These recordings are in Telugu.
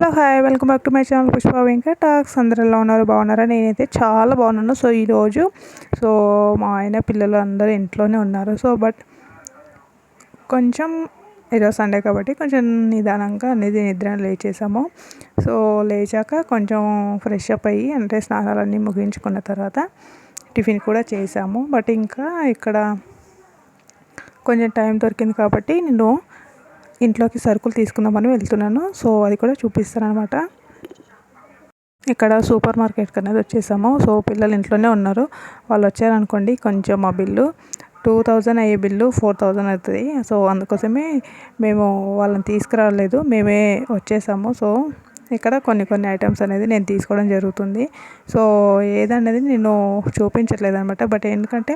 Hello hi welcome back to my channel Pushpa Venkat talks అందరూ ఎలా ఉన్నారు బాగున్నారా? నేనైతే చాలా బాగున్నాను. సో ఈరోజు సో మా ఆయన పిల్లలు అందరూ ఇంట్లోనే ఉన్నారు. సో బట్ కొంచెం ఈరోజు సండే కాబట్టి కొంచెం నిదానంగా అనేది నిద్ర లేచేసాము. సో లేచాక కొంచెం ఫ్రెష్ అప్ అయ్యి అంటే స్నానాలన్నీ ముగించుకున్న తర్వాత టిఫిన్ కూడా చేసాము. బట్ ఇంకా ఇక్కడ కొంచెం టైం దొరికింది కాబట్టి నేను ఇంట్లోకి సరుకులు తీసుకుందామని వెళ్తున్నాను. సో అది కూడా చూపిస్తాను అనమాట ఇక్కడ సూపర్ మార్కెట్కి అనేది వచ్చేసాము. సో పిల్లలు ఇంట్లోనే ఉన్నారు. వాళ్ళు వచ్చారనుకోండి కొంచెం మా బిల్లు టూ థౌజండ్ అయ్యే బిల్లు ఫోర్ థౌజండ్ అవుతుంది. సో అందుకోసమే మేము వాళ్ళని తీసుకురాలేదు. మేమే వచ్చేసాము. సో ఇక్కడ కొన్ని కొన్ని ఐటమ్స్ అనేది నేను తీసుకోవడం జరుగుతుంది. సో ఏదనేది నేను చూపించట్లేదు అనమాట బట్ ఎందుకంటే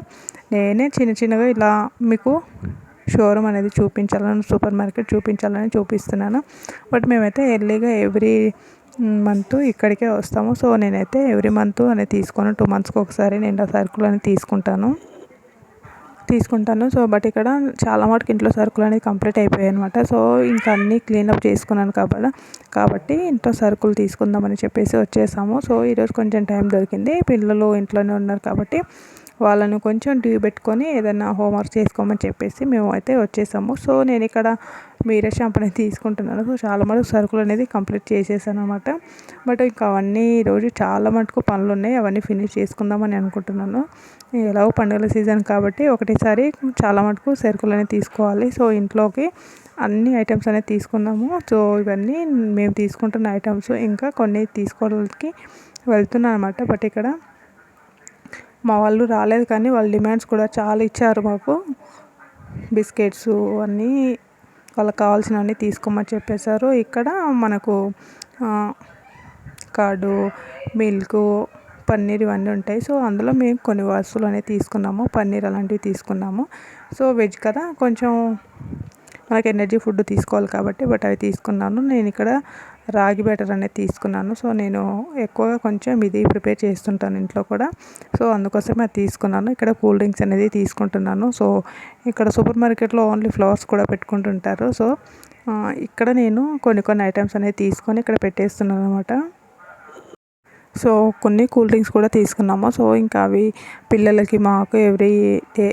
నేనే చిన్న చిన్నగా ఇలా మీకు షోరూమ్ అనేది చూపించాలని సూపర్ మార్కెట్ చూపించాలని చూపిస్తున్నాను. బట్ మేమైతే ఎర్లీగా ఎవ్రీ మంత్ ఇక్కడికే వస్తాము. సో నేనైతే ఎవ్రీ మంత్ అనేది తీసుకొని. టూ మంత్స్కి ఒకసారి నేను ఆ సరుకులు అనేది తీసుకుంటాను. తీసుకుంటాను. సో బట్ ఇక్కడ చాలా మటుకు ఇంట్లో సరుకులు అనేది కంప్లీట్ అయిపోయాయి అనమాట సో ఇంకా అన్నీ క్లీనప్ చేసుకున్నాను కాబట్టి కాబట్టి ఇంట్లో సరుకులు తీసుకుందామని చెప్పేసి వచ్చేసాము. సో ఈరోజు కొంచెం టైం దొరికింది. పిల్లలు ఇంట్లోనే ఉన్నారు కాబట్టి వాళ్ళను కొంచెం డ్యూ పెట్టుకొని ఏదైనా హోంవర్క్ చేసుకోమని చెప్పేసి మేము అయితే వచ్చేసాము. సో నేను ఇక్కడ మీరే షాంపూ అనేది తీసుకుంటున్నాను. సో చాలా మటుకు సరుకులు అనేది కంప్లీట్ చేసేసాను అనమాట బట్ ఇంకా అవన్నీ ఈరోజు చాలా మటుకు పనులు ఉన్నాయి. అవన్నీ ఫినిష్ చేసుకుందామని అనుకుంటున్నాను. ఎలాగో పండుగల సీజన్ కాబట్టి ఒకటేసారి చాలా మటుకు సరుకులు అనేది తీసుకోవాలి. సో ఇంట్లోకి అన్ని ఐటమ్స్ అనేది తీసుకున్నాము. సో ఇవన్నీ మేము తీసుకుంటున్న ఐటమ్స్ ఇంకా కొన్ని తీసుకోవడానికి వెళ్తున్నాను అనమాట బట్ ఇక్కడ మా వాళ్ళు రాలేదు కానీ వాళ్ళ డిమాండ్స్ కూడా చాలా ఇచ్చారు మాకు. బిస్కెట్స్ అన్నీ వాళ్ళకి కావాల్సినవన్నీ తీసుకోమని చెప్పేశారు. ఇక్కడ మనకు కార్డు మిల్క్ పన్నీర్ ఇవన్నీ ఉంటాయి. సో అందులో మేము కొన్ని వస్తువులు అనేవి తీసుకున్నాము. పన్నీర్ అలాంటివి తీసుకున్నాము. సో వెజ్ కదా కొంచెం మనకి ఎనర్జీ ఫుడ్ తీసుకోవాలి కాబట్టి బట్ అవి తీసుకున్నాను. నేను ఇక్కడ రాగి బెటర్ అనేది తీసుకున్నాను. సో నేను ఎక్కువగా కొంచెం ఇది ప్రిపేర్ చేస్తుంటాను ఇంట్లో కూడా. సో అందుకోసమే అది తీసుకున్నాను. ఇక్కడ కూల్ డ్రింక్స్ అనేది తీసుకుంటున్నాను. సో ఇక్కడ సూపర్ మార్కెట్లో ఓన్లీ ఫ్లవర్స్ కూడా పెట్టుకుంటుంటారు. సో ఇక్కడ నేను కొన్ని కొన్ని ఐటమ్స్ అనేది తీసుకొని ఇక్కడ పెట్టేస్తున్నాను అనమాట సో కొన్ని కూల్ డ్రింక్స్ కూడా తీసుకున్నాము. సో ఇంకా అవి పిల్లలకి మాకు ఎవ్రీ డే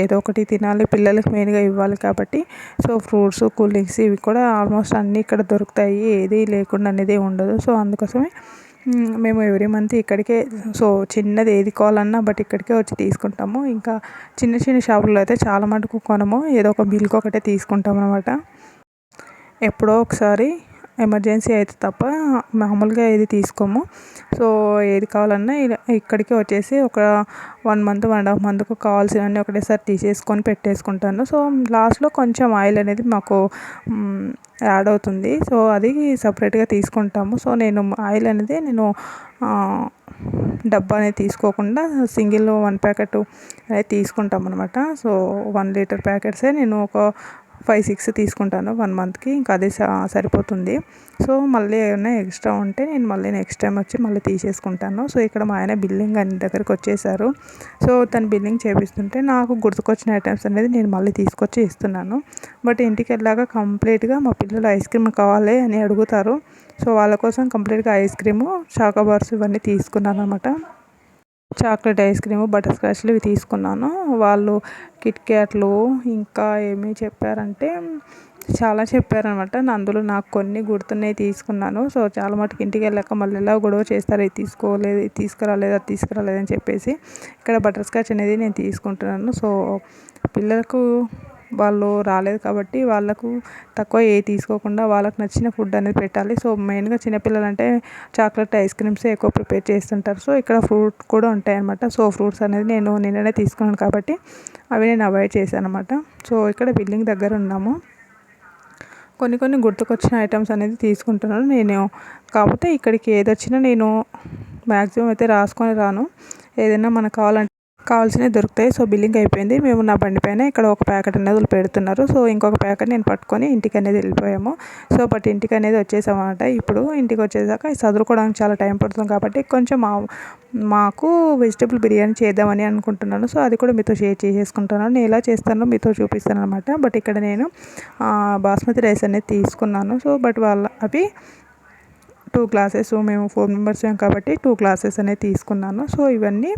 ఏదో ఒకటి తినాలి పిల్లలకు మెయిన్గా ఇవ్వాలి కాబట్టి. సో ఫ్రూట్స్ కూల్ డ్రింక్స్ ఇవి కూడా ఆల్మోస్ట్ అన్నీ ఇక్కడ దొరుకుతాయి. ఏది లేకుండా అనేది ఉండదు. సో అందుకోసమే మేము ఎవ్రీ మంత్ ఇక్కడికే సో చిన్నది ఏది కావాలన్నా బట్ ఇక్కడికే వచ్చి తీసుకుంటాము. ఇంకా చిన్న చిన్న షాపుల్లో అయితే చాలా మటుకు కొనము. ఏదో ఒక మిల్క్ ఒకటే తీసుకుంటాం అనమాట ఎప్పుడో ఒకసారి ఎమర్జెన్సీ అయితే తప్ప మామూలుగా ఏది తీసుకోము. సో ఏది కావాలన్నా ఇక్కడికి వచ్చేసి ఒక one month one and half మంత్కు కావాల్సినవన్నీ ఒకటేసారి తీసేసుకొని పెట్టేసుకుంటాను. సో లాస్ట్లో కొంచెం ఆయిల్ అనేది మాకు యాడ్ అవుతుంది. సో అది సపరేట్గా తీసుకుంటాము. సో నేను ఆయిల్ అనేది నేను డబ్బా అనేది తీసుకోకుండా సింగిల్ వన్ ప్యాకెట్ అనేది తీసుకుంటాం అనమాట సో వన్ లీటర్ ప్యాకెట్సే నేను ఒక ఫైవ్ సిక్స్ తీసుకుంటాను వన్ మంత్కి. ఇంకా అదే సరిపోతుంది. సో మళ్ళీ ఏమైనా ఎక్స్ట్రా ఉంటే నేను మళ్ళీ నెక్స్ట్ టైం వచ్చి మళ్ళీ తీసేసుకుంటాను. సో ఇక్కడ మా ఆయన బిల్లింగ్ అన్ని దగ్గరికి వచ్చేసారు. సో తను బిల్లింగ్ చేపిస్తుంటే నాకు గుర్తుకొచ్చిన ఐటమ్స్ అనేది నేను మళ్ళీ తీసుకొచ్చి ఇస్తున్నాను. బట్ ఇంటికి వెళ్ళాక కంప్లీట్గా మా పిల్లలు ఐస్ క్రీమ్ కావాలి అని అడుగుతారు. సో వాళ్ళ కోసం కంప్లీట్గా ఐస్ క్రీము చాకోబార్స్ ఇవన్నీ తీసుకున్నాను అనమాట చాక్లెట్ ఐస్ క్రీము బటర్ స్కాచ్లు ఇవి తీసుకున్నాను. వాళ్ళు కిట్ క్యాట్లు ఇంకా ఏమి చెప్పారంటే చాలా చెప్పారనమాట అందులో నాకు కొన్ని గుర్తున్నాయి తీసుకున్నాను. సో చాలా మటుకు ఇంటికి వెళ్ళాక మళ్ళీ ఎలా గొడవ చేస్తారు ఇది తీసుకోలేదు ఇది తీసుకురాలేదు అది తీసుకురాలేదు అని చెప్పేసి ఇక్కడ బటర్ స్కాచ్ అనేది నేను తీసుకుంటున్నాను. సో పిల్లలకు వాళ్ళు రాలేదు కాబట్టి వాళ్ళకు తక్కువ ఏ తీసుకోకుండా వాళ్ళకు నచ్చిన ఫుడ్ అనేది పెట్టాలి. సో మెయిన్గా చిన్నపిల్లలు అంటే చాక్లెట్ ఐస్ క్రీమ్స్ ఎక్కువ ప్రిపేర్ చేస్తుంటారు. సో ఇక్కడ ఫ్రూట్ కూడా ఉంటాయి అనమాట సో ఫ్రూట్స్ అనేది నేను నిన్ననే తీసుకున్నాను కాబట్టి అవి నేను అవాయిడ్ చేశాను అనమాట సో ఇక్కడ బిల్డింగ్ దగ్గర ఉన్నాము. కొన్ని కొన్ని గుర్తుకొచ్చిన ఐటమ్స్ అనేది తీసుకుంటున్నాను నేను. కాకపోతే ఇక్కడికి ఏదొచ్చినా నేను మ్యాక్సిమం అయితే రాసుకొని రాను. ఏదైనా మనకు కావాలంటే కావాల్సినవి దొరుకుతాయి. సో బిల్లింగ్ అయిపోయింది. మేము నా బండి పైన ఇక్కడ ఒక ప్యాకెట్ అనేది పెడుతున్నారు. సో ఇంకొక ప్యాకెట్ నేను పట్టుకొని ఇంటికి అనేది వెళ్ళిపోయాము. సో బట్ ఇంటికి అనేది వచ్చేసామన్నమాట. ఇప్పుడు ఇంటికి వచ్చేసాక చదువుకోవడానికి చాలా టైం పడుతుంది కాబట్టి కొంచెం మా మాకు వెజిటేబుల్ బిర్యానీ చేద్దామని అనుకుంటున్నాను. సో అది కూడా మీతో షేర్ చేసేసుకుంటున్నాను నేను ఎలా చేస్తానో మీతో చూపిస్తాను అనమాట బట్ ఇక్కడ నేను బాస్మతి రైస్ అనేది తీసుకున్నాను. సో బట్ వాళ్ళ అవి టూ గ్లాసెస్ మేము ఫోర్ మెంబర్స్ కాబట్టి టూ గ్లాసెస్ అనేది తీసుకున్నాను. సో ఇవన్నీ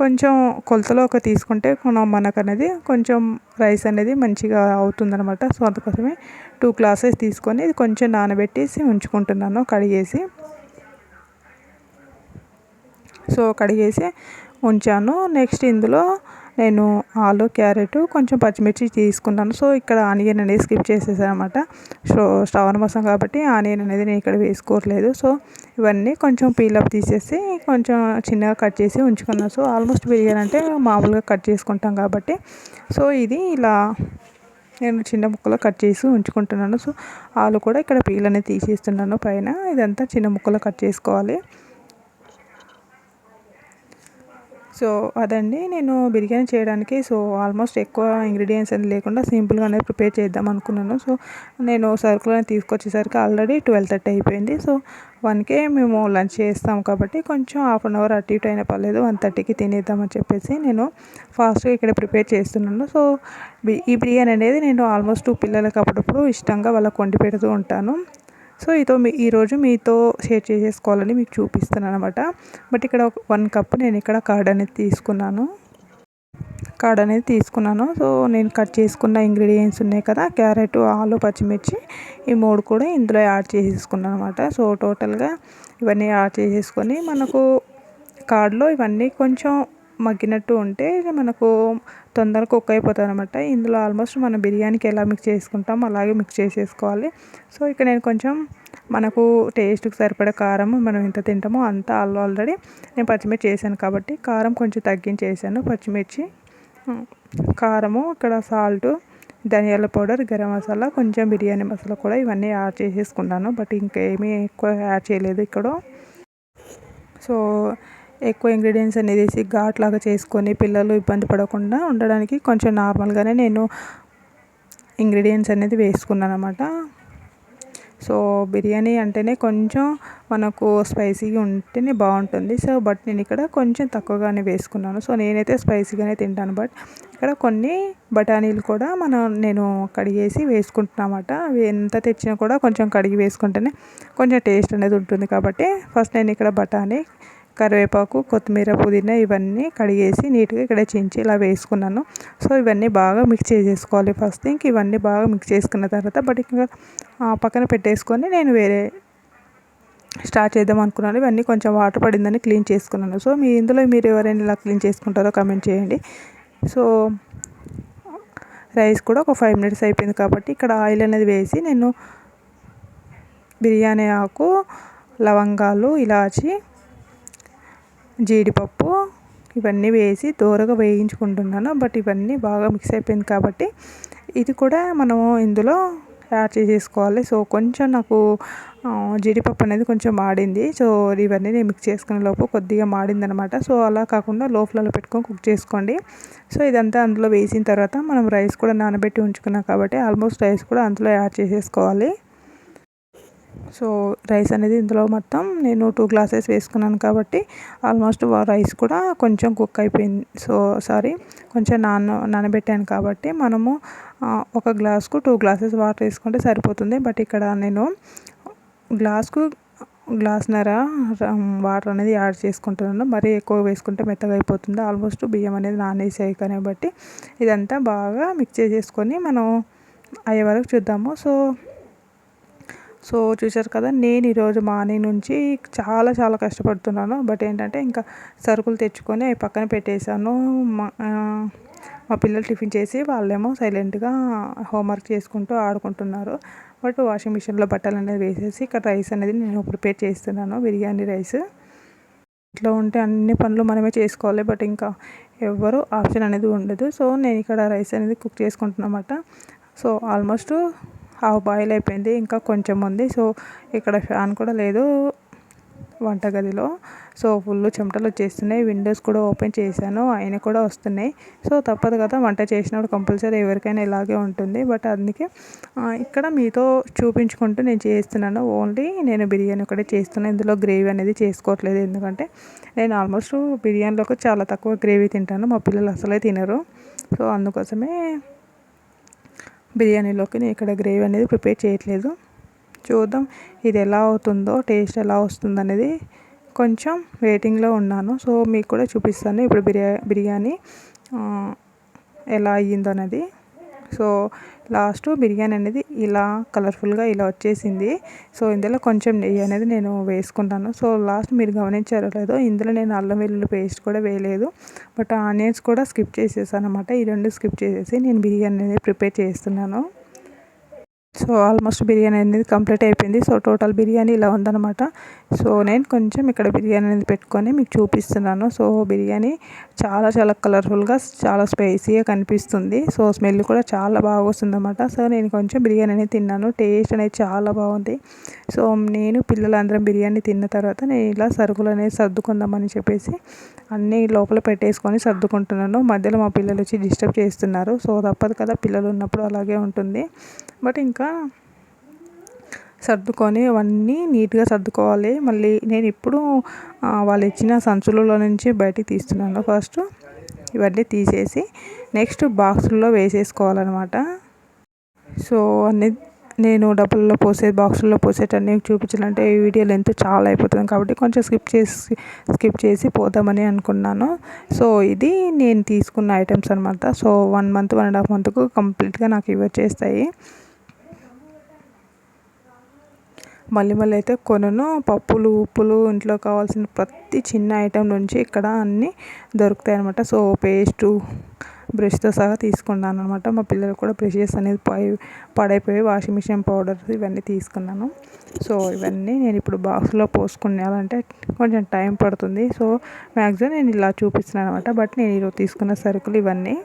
కొంచెం కొలతలో ఒక తీసుకుంటే మనకు అనేది కొంచెం రైస్ అనేది మంచిగా అవుతుందనమాట సో అందుకోసమే టూ గ్లాసెస్ తీసుకొని ఇది కొంచెం నానబెట్టేసి ఉంచుకుంటున్నాను కడిగేసి. సో కడిగేసి ఉంచాను. నెక్స్ట్ ఇందులో నేను ఆలు క్యారెట్ కొంచెం పచ్చిమిర్చి తీసుకున్నాను. సో ఇక్కడ ఆనియన్ అనేది స్కిప్ చేసేసాను అనమాట సో శ్రావణ మాసం కాబట్టి ఆనియన్ అనేది నేను ఇక్కడ వేసుకోవట్లేదు. సో ఇవన్నీ కొంచెం పీలప్ తీసేసి కొంచెం చిన్నగా కట్ చేసి ఉంచుకున్నాను. సో ఆల్మోస్ట్ బిర్యానీ అంటే మామూలుగా కట్ చేసుకుంటాం కాబట్టి. సో ఇది ఇలా నేను చిన్న ముక్కలు కట్ చేసి ఉంచుకుంటున్నాను. సో ఆలు కూడా ఇక్కడ పీల్ అనేది తీసేస్తున్నాను పైన. ఇదంతా చిన్న ముక్కలు కట్ చేసుకోవాలి. సో అదండి. నేను బిర్యానీ చేయడానికి సో ఆల్మోస్ట్ ఎక్కువ ఇంగ్రీడియంట్స్ అనేది లేకుండా సింపుల్గానే ప్రిపేర్ చేద్దాం అనుకున్నాను. సో నేను సరుకులను తీసుకొచ్చేసరికి ఆల్రెడీ ట్వెల్వ్ థర్టీ అయిపోయింది. సో వన్కే మేము లంచ్ చేస్తాం కాబట్టి కొంచెం హాఫ్ అన్ అవర్ అటు ఇటు అయినా పర్లేదు వన్ థర్టీకి తినేద్దామని చెప్పేసి నేను ఫాస్ట్గా ఇక్కడ ప్రిపేర్ చేస్తున్నాను. సో ఈ బిర్యానీ అనేది నేను ఆల్మోస్ట్ పిల్లలకి అప్పుడప్పుడు ఇష్టంగా వాళ్ళకి వండి పెడుతూ ఉంటాను. సో ఇదో మీ ఈరోజు మీతో షేర్ చేసేసుకోవాలని మీకు చూపిస్తున్నాను అనమాట బట్ ఇక్కడ వన్ కప్ నేను ఇక్కడ కార్డ్ అనేది తీసుకున్నాను. కార్డ్ అనేది తీసుకున్నాను. సో నేను కట్ చేసుకున్న ఇంగ్రీడియంట్స్ ఉన్నాయి కదా క్యారెట్ ఆలు పచ్చిమిర్చి ఈ మూడు కూడా ఇందులో యాడ్ చేసేసుకున్నాను అనమాట సో టోటల్గా ఇవన్నీ యాడ్ చేసేసుకొని మనకు కార్డ్లో ఇవన్నీ కొంచెం మగ్గినట్టు ఉంటే మనకు తొందరగా కుక్ అయిపోతుంది అనమాట ఇందులో ఆల్మోస్ట్ మనం బిర్యానీకి ఎలా మిక్స్ చేసుకుంటాం అలాగే మిక్స్ చేసేసుకోవాలి. సో ఇక్కడ నేను కొంచెం మనకు టేస్ట్కి సరిపడే కారం మనం ఎంత తింటామో అంత ఆల్రెడీ నేను పచ్చిమిర్చి చేశాను కాబట్టి కారం కొంచెం తగ్గించేసాను. పచ్చిమిర్చి కారము ఇక్కడ సాల్ట్ ధనియాల పౌడర్ గరం మసాలా కొంచెం బిర్యానీ మసాలా కూడా ఇవన్నీ యాడ్ చేసేసుకున్నాను. బట్ ఇంకేమీ ఎక్కువ యాడ్ చేయలేదు ఇక్కడ. సో ఎక్కువ ఇంగ్రీడియంట్స్ అనేది వేసి ఘాట్ లాగా చేసుకొని పిల్లలు ఇబ్బంది పడకుండా ఉండడానికి కొంచెం నార్మల్గానే నేను ఇంగ్రీడియంట్స్ అనేది వేసుకున్నాను అనమాట సో బిర్యానీ అంటేనే కొంచెం మనకు స్పైసీగా ఉంటేనే బాగుంటుంది. సో బట్ నేను ఇక్కడ కొంచెం తక్కువగానే వేసుకున్నాను. సో నేనైతే స్పైసీగానే తింటాను. బట్ ఇక్కడ కొన్ని బఠానీలు కూడా మనం నేను కడిగేసి వేసుకుంటున్నమాట అవి ఎంత తెచ్చినా కూడా కొంచెం కడిగి వేసుకుంటేనే కొంచెం టేస్ట్ అనేది ఉంటుంది. కాబట్టి ఫస్ట్ నేను ఇక్కడ బఠానీ కరివేపాకు కొత్తిమీర పుదీనా ఇవన్నీ కడిగేసి నీట్గా ఇక్కడ చించి ఇలా వేసుకున్నాను. సో ఇవన్నీ బాగా మిక్స్ చేసేసుకోవాలి ఫస్ట్ ఇంక ఇవన్నీ బాగా మిక్స్ చేసుకున్న తర్వాత బట్ ఇంకా పక్కన పెట్టేసుకొని నేను వేరే స్టార్ట్ చేద్దాం అనుకున్నాను. ఇవన్నీ కొంచెం వాటర్ పడిందని క్లీన్ చేసుకున్నాను. సో మీ ఇందులో మీరు ఎవరైనా ఇలా క్లీన్ చేసుకుంటారో కమెంట్ చేయండి. సో రైస్ కూడా ఒక ఫైవ్ మినిట్స్ అయిపోయింది కాబట్టి ఇక్కడ ఆయిల్ అనేది వేసి నేను బిర్యానీ ఆకు లవంగాలు ఇలాచి జీడిపప్పు ఇవన్నీ వేసి దూరగా వేయించుకుంటున్నాను. బట్ ఇవన్నీ బాగా మిక్స్ అయిపోయింది కాబట్టి ఇది కూడా మనము ఇందులో యాడ్ చేసేసుకోవాలి. సో కొంచెం నాకు జీడిపప్పు అనేది కొంచెం మాడింది. సో ఇవన్నీ నేను మిక్స్ చేసుకునే లోపు కొద్దిగా మాడింది అనమాట సో అలా కాకుండా లో ఫ్లేమ్లో పెట్టుకొని కుక్ చేసుకోండి. సో ఇదంతా అందులో వేసిన తర్వాత మనం రైస్ కూడా నానబెట్టి ఉంచుకున్నాం కాబట్టి ఆల్మోస్ట్ రైస్ కూడా అందులో యాడ్ చేసేసుకోవాలి. సో రైస్ అనేది ఇందులో మొత్తం నేను టూ గ్లాసెస్ వేసుకున్నాను కాబట్టి ఆల్మోస్ట్ రైస్ కూడా కొంచెం కుక్ అయిపోయింది. సో సారీ కొంచెం నాన నానబెట్టాను కాబట్టి మనము ఒక గ్లాస్కు టూ గ్లాసెస్ వాటర్ వేసుకుంటే సరిపోతుంది. బట్ ఇక్కడ నేను గ్లాస్కు గ్లాస్నర వాటర్ అనేది యాడ్ చేసుకుంటున్నాను. మరీ ఎక్కువ వేసుకుంటే మెత్తగా అయిపోతుంది. ఆల్మోస్ట్ బియ్యం అనేది నానేసాయి కాబట్టి ఇదంతా బాగా మిక్స్ చేసేసుకొని మనం అయ్యే వరకు చూద్దాము. సో సో చూసారు కదా నేను ఈరోజు మార్నింగ్ నుంచి చాలా చాలా కష్టపడుతున్నాను. బట్ ఏంటంటే ఇంకా సరుకులు తెచ్చుకొని అవి పక్కన పెట్టేశాను. మా మా పిల్లలు టిఫిన్ చేసి వాళ్ళేమో సైలెంట్గా హోంవర్క్ చేసుకుంటూ ఆడుకుంటున్నారు. బట్ వాషింగ్ మిషన్లో బట్టలు అనేది వేసేసి ఇక్కడ రైస్ అనేది నేను ప్రిపేర్ చేస్తున్నాను బిర్యానీ రైస్. ఇట్లా ఉంటే అన్ని పనులు మనమే చేసుకోవాలి బట్ ఇంకా ఎవ్వరు ఆప్షన్ అనేది ఉండదు. సో నేను ఇక్కడ రైస్ అనేది కుక్ చేసుకుంటున్నమాట. సో ఆల్మోస్ట్ హాఫ్ బాయిల్ అయిపోయింది ఇంకా కొంచెం ఉంది. సో ఇక్కడ ఫ్యాన్ కూడా లేదు వంటగదిలో. సో ఫుల్ చెమటలు వచ్చేస్తున్నాయి. విండోస్ కూడా ఓపెన్ చేశాను. ఆయన కూడా వస్తున్నాయి. సో తప్పదు కదా వంట చేసినప్పుడు కంపల్సరీ ఎవరికైనా ఇలాగే ఉంటుంది. బట్ అందుకే ఇక్కడ మీతో చూపించుకుంటూ నేను చేస్తున్నాను. ఓన్లీ నేను బిర్యానీ ఒకటే చేస్తున్నాను. ఇందులో గ్రేవీ అనేది చేసుకోవట్లేదు. ఎందుకంటే నేను ఆల్మోస్ట్ బిర్యానీలోకి చాలా తక్కువ గ్రేవీ తింటాను. మా పిల్లలు అసలే తినరు. సో అందుకోసమే బిర్యానీలోకి నేను ఇక్కడ గ్రేవీ అనేది ప్రిపేర్ చేయట్లేదు. చూద్దాం ఇది ఎలా అవుతుందో టేస్ట్ ఎలా వస్తుంది అనేది కొంచెం వెయిటింగ్లో ఉన్నాను. సో మీకు కూడా చూపిస్తాను ఇప్పుడు బిర్యా బిర్యానీ ఎలా అయ్యిందో అనేది సో లాస్ట్ బిర్యానీ అనేది ఇలా కలర్ఫుల్గా ఇలా వచ్చేసింది. సో ఇందులో కొంచెం నెయ్యి అనేది నేను వేసుకుంటాను సో లాస్ట్ మీరు గమనించారో లేదో ఇందులో నేను అల్లం వెల్లుల్లి పేస్ట్ కూడా వేయలేదు. బట్ ఆనియన్స్ కూడా స్కిప్ చేసేసాను అనమాట ఈ రెండు స్కిప్ చేసేసి నేను బిర్యానీ అనేది ప్రిపేర్ చేస్తున్నాను. సో ఆల్మోస్ట్ బిర్యానీ అనేది కంప్లీట్ అయిపోయింది. సో టోటల్ బిర్యానీ ఇలా ఉందన్నమాట. సో నేను కొంచెం ఇక్కడ బిర్యానీ అనేది పెట్టుకొని మీకు చూపిస్తున్నాను. సో బిర్యానీ చాలా చాలా కలర్ఫుల్గా చాలా స్పైసీగా కనిపిస్తుంది. సో స్మెల్ కూడా చాలా బాగా వస్తుంది అనమాట సో నేను కొంచెం బిర్యానీ అనేది తిన్నాను. టేస్ట్ అనేది చాలా బాగుంది. సో నేను పిల్లలందరం బిర్యానీ తిన్న తర్వాత నేను ఇలా సరుకులు అనేది సర్దుకుందామని చెప్పేసి అన్నీ లోపల పెట్టేసుకొని సర్దుకుంటున్నాను. మధ్యలో మా పిల్లలు వచ్చి డిస్టర్బ్ చేస్తున్నారు. సో తప్పదు కదా పిల్లలు ఉన్నప్పుడు అలాగే ఉంటుంది. బట్ ఇంకా సర్దుకొని అవన్నీ నీట్గా సర్దుకోవాలి. మళ్ళీ నేను ఇప్పుడు వాళ్ళు ఇచ్చిన సంచులలో నుంచి బయటికి తీస్తున్నాను. ఫస్ట్ ఇవన్నీ తీసేసి నెక్స్ట్ బాక్సుల్లో వేసేసుకోవాలన్నమాట. సో అన్ని నేను డబ్బుల్లో పోసే బాక్సుల్లో పోసేటన్నీ చూపించాలంటే ఈ వీడియో లెంత్ చాలా అయిపోతుంది కాబట్టి కొంచెం స్కిప్ చేసి స్కిప్ చేసి పోదామని అనుకున్నాను. సో ఇది నేను తీసుకున్న ఐటమ్స్ అనమాట so one month one and half మంత్కు కంప్లీట్గా నాకు ఇవి వచ్చేస్తాయి. మళ్ళీ మళ్ళీ అయితే కొనను. పప్పులు ఉప్పులు ఇంట్లో కావాల్సిన ప్రతి చిన్న ఐటెం నుంచి ఇక్కడ అన్నీ దొరుకుతాయి అనమాట సో పేస్టు బ్రష్తో సహా తీసుకున్నాను అనమాట మా పిల్లలు కూడా బ్రషెస్ అనేది పోయి పడైపోయి వాషింగ్ మిషన్ పౌడర్ ఇవన్నీ తీసుకున్నాను. సో ఇవన్నీ నేను ఇప్పుడు బాక్స్లో పోసుకునేయాలంటే కొంచెం టైం పడుతుంది. సో మ్యాక్సిమం నేను ఇలా చూపిస్తున్నాను అనమాట బట్ నేను ఈరోజు తీసుకున్న సరుకులు ఇవన్నీ.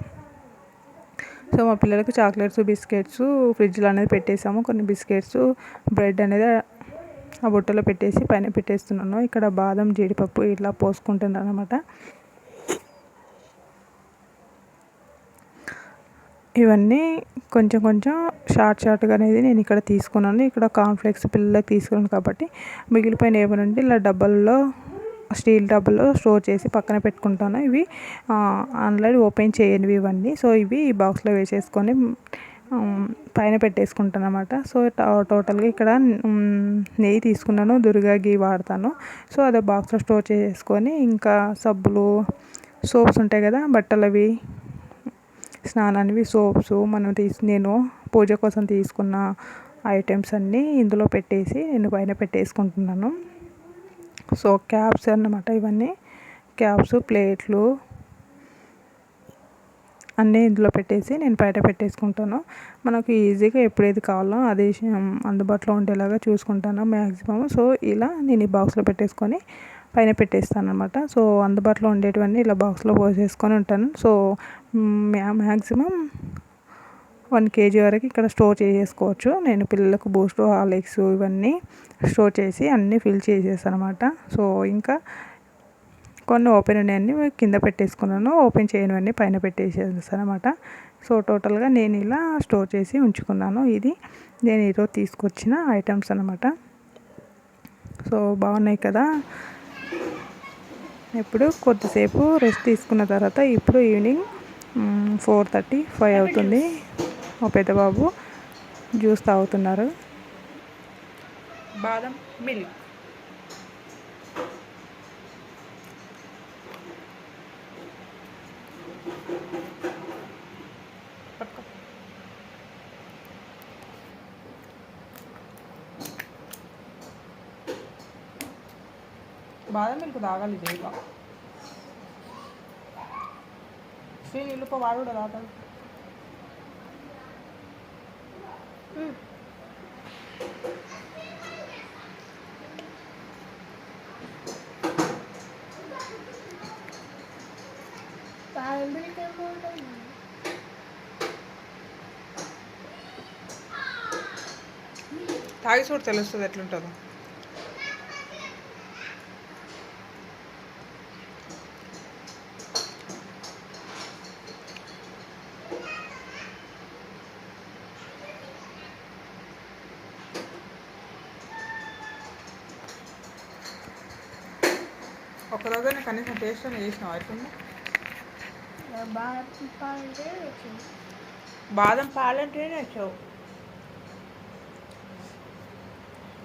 సో మా పిల్లలకి చాక్లెట్స్ బిస్కెట్స్ ఫ్రిడ్జ్లో అనేది పెట్టేసాము. కొన్ని బిస్కెట్స్ బ్రెడ్ అనేది ఆ బుట్టలో పెట్టేసి పైన పెట్టేస్తున్నాను. ఇక్కడ బాదం జీడిపప్పు ఇట్లా పోసుకుంటున్నాను అనమాట ఇవన్నీ కొంచెం కొంచెం షార్ట్ షార్ట్గా అనేది నేను ఇక్కడ తీసుకున్నాను. ఇక్కడ కాన్ఫ్లెక్స్ పిల్లలకి తీసుకున్నాను కాబట్టి మిగిలిపోయిన ఏమనంటే ఇలా డబ్బాల్లో స్టీల్ డబ్బాలో స్టోర్ చేసి పక్కన పెట్టుకుంటాను. ఇవి ఆన్లైన్ ఓపెన్ చేయనివి ఇవన్నీ. సో ఇవి ఈ బాక్స్లో వేసేసుకొని పైన పెట్టేసుకుంటాను అనమాట సో టోటల్గా ఇక్కడ నెయ్యి తీసుకున్నాను దుర్గా గీ వాడతాను. సో అదే బాక్స్లో స్టోర్ చేసుకొని ఇంకా సబ్బులు సోప్స్ ఉంటాయి కదా బట్టలవి స్నానానివి సోప్స్ మనం తీసి నేను పూజ కోసం తీసుకున్న ఐటమ్స్ అన్నీ ఇందులో పెట్టేసి నేను పైన పెట్టేసుకుంటున్నాను. సో క్యాప్స్ అన్నమాట ఇవన్నీ. క్యాప్స్ ప్లేట్లు అన్నీ ఇందులో పెట్టేసి నేను బయట పెట్టేసుకుంటాను. మనకు ఈజీగా ఎప్పుడేది కావాలో అది అందుబాటులో ఉండేలాగా చూసుకుంటాను మ్యాక్సిమం సో ఇలా నేను ఈ బాక్స్లో పెట్టేసుకొని పైన పెట్టేస్తాను అనమాట సో అందుబాటులో ఉండేటివన్నీ ఇలా బాక్స్లో పోసేసుకొని ఉంటాను. సో మ్యాక్సిమం వన్ కేజీ వరకు ఇక్కడ స్టోర్ చేసేసుకోవచ్చు. నేను పిల్లలకు బూస్ట్ హార్లిక్స్ ఇవన్నీ స్టోర్ చేసి అన్నీ ఫిల్ చేసేసాను అనమాట సో ఇంకా కొన్ని ఓపెన్ ఉన్నాయన్నీ కింద పెట్టేసుకున్నాను. ఓపెన్ చేయనివన్నీ పైన పెట్టేసేసాను అనమాట సో టోటల్గా నేను ఇలా స్టోర్ చేసి ఉంచుకున్నాను. ఇది నేను ఈరోజు తీసుకొచ్చిన ఐటమ్స్ అనమాట సో బాగున్నాయి కదా? ఇప్పుడు కొద్దిసేపు రెస్ట్ తీసుకున్న తర్వాత ఇప్పుడు ఈవినింగ్ ఫోర్ థర్టీ ఫైవ్ అవుతుంది. మా పెద్దబాబు జ్యూస్ తాగుతున్నారు. బాదం మిల్క్. బాదం మిల్క్ తాగాలి దేవా శ్రీ నీళ్ళు వాడు కూడా తాగాలి తాగి చూడు తెలుస్తుంది ఎట్లుంటుందో. టేస్ట్ అని చేసినావు? ఎట్లుంది? బాదం పాలంటేనే వచ్చావు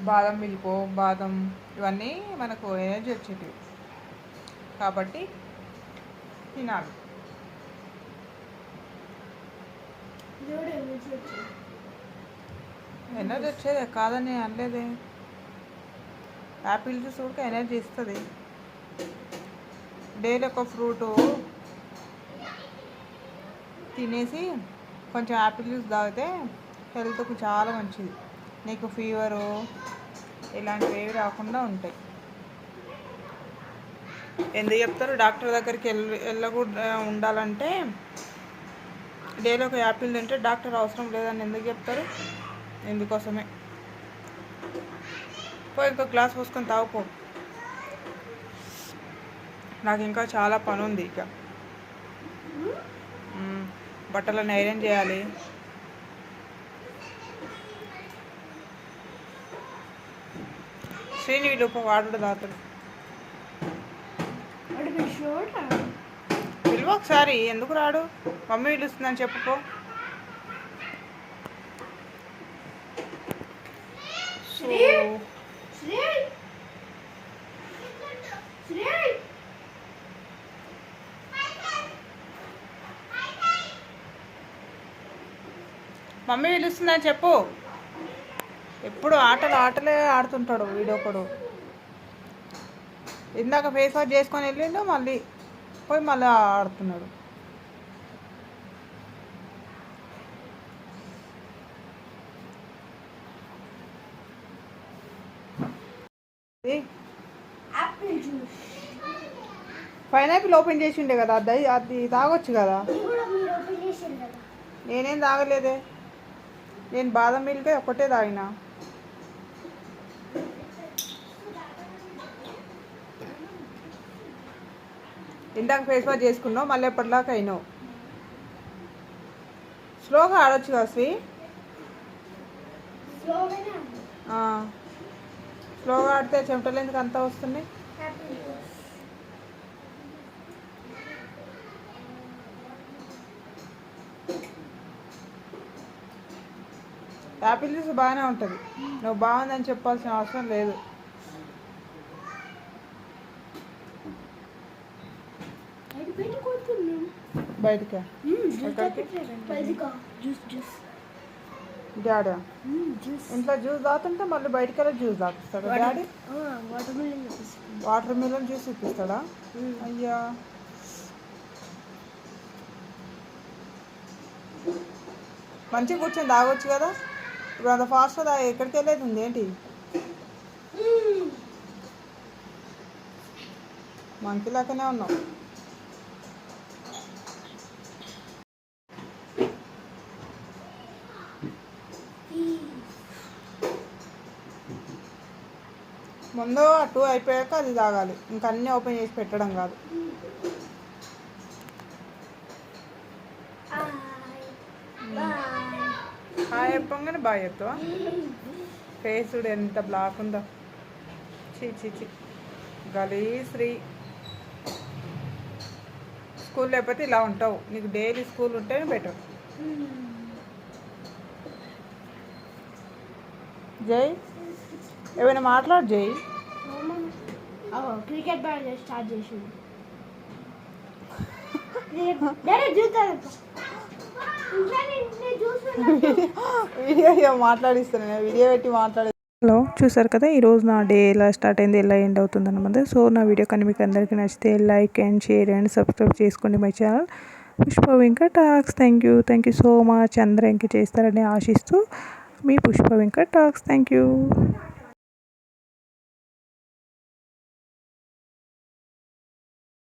బాదం మిల్క్ బాదం ఇవన్నీ మనకు ఎనర్జీ వచ్చేటివి. కాబట్టి తినాలి. ఎనర్జీ వచ్చేదే కాదని అనలేదే. యాపిల్ జ్యూస్ కూడా ఎనర్జీ ఇస్తుంది. డైలీ ఒక ఫ్రూటు తినేసి కొంచెం యాపిల్ జ్యూస్ తాగితే హెల్త్కు చాలా మంచిది. నీకు ఫీవరు ఇలాంటివి ఏవి రాకుండా ఉంటాయి. ఎందుకు చెప్తారు? డాక్టర్ దగ్గరికి వెళ్ళ వెళ్ళకుండా ఉండాలంటే డైలీ ఒక యాపిల్ తింటే డాక్టర్ అవసరం లేదని ఎందుకు చెప్తారు? ఎందుకోసమే. పోయి ఇంకో గ్లాస్ పోసుకొని తాగుపో. నాకు ఇంకా చాలా పని ఉంది ఇక బట్టలను ఐరన్ చేయాలి. శ్రీని వీళ్ళు వాడు తాతడు పిలువ ఒకసారి ఎందుకు రాడు? మమ్మీ పిలుస్తుందని చెప్పుకో. మమ్మీ పిలుస్తుందని చెప్పు. ఎప్పుడు ఆటలు ఆటలే ఆడుతుంటాడు వీడొకడు. ఇందాక ఫేస్ వాష్ చేసుకొని వెళ్ళిండు మళ్ళీ పోయి మళ్ళీ ఆడుతున్నాడు. పైనాపిల్ ఓపెన్ చేసి ఉండే కదా అది అది తాగొచ్చు కదా. నేనేం తాగలేదే. నేను బాదం మిల్కే ఒక్కటే తాగిన. ఇందాక ఫేస్ వాష్ చేసుకున్నావు మళ్ళీ ఎప్పటిలాగా అయినావు. స్లోగా ఆడొచ్చు కదా శ్రీ? స్లోగా ఆడితే చెమటలు ఎందుకు అంతా వస్తున్నాయి? యాపిల్ జ్యూస్ బాగానే ఉంటుంది. నువ్వు బాగుందని చెప్పాల్సిన అవసరం లేదు. బయటకా? డాడీ? ఇంట్లో జ్యూస్ తాగుతుంటే మళ్ళీ బయటకి వెళ్ళి జ్యూస్ తాపిస్తాడు డాడీ? వాటర్ మిలన్ జ్యూస్ ఇప్పిస్తాడా అయ్యా. మంచిగా కూర్చొని తాగొచ్చు కదా? ఇప్పుడు అంత ఫాస్ట్గా ఎక్కడికి వెళ్ళేది ఉంది ఏంటి? మంకి లాగానే ఉన్నావు ముందు అటు అయిపోయాక అది తాగాలి. ఇంకా అన్నీ ఓపెన్ చేసి పెట్టడం కాదు హాయ్ చెప్పంగానే బాగా చెప్తావా ఫేస్ ఎంత బ్లాక్ ఉందో. చీ చీ చీ గలీ శ్రీ. స్కూల్ లేకపోతే ఇలా ఉంటావు. నీకు డైలీ స్కూల్ ఉంటేనే బెటర్ జై. ఏమైనా మాట్లాడు జై. క్రికెట్ బ్యాట్ స్టార్ట్ చేసింది వీడియో మాట్లాడిస్తాను వీడియో పెట్టి మాట్లాడి. హలో చూసారు కదా ఈరోజు నా డే ఎలా స్టార్ట్ అయింది ఎలా ఎండ్ అవుతుంది అనమాట సో నా వీడియో కానీ మీకు అందరికీ నచ్చితే like and share and subscribe చేసుకోండి my channel. Pushpa Venkat talks thank you thank you so much అందరూ ఇంక చేస్తారని ఆశిస్తూ మీ Pushpa Venkat talks thank you.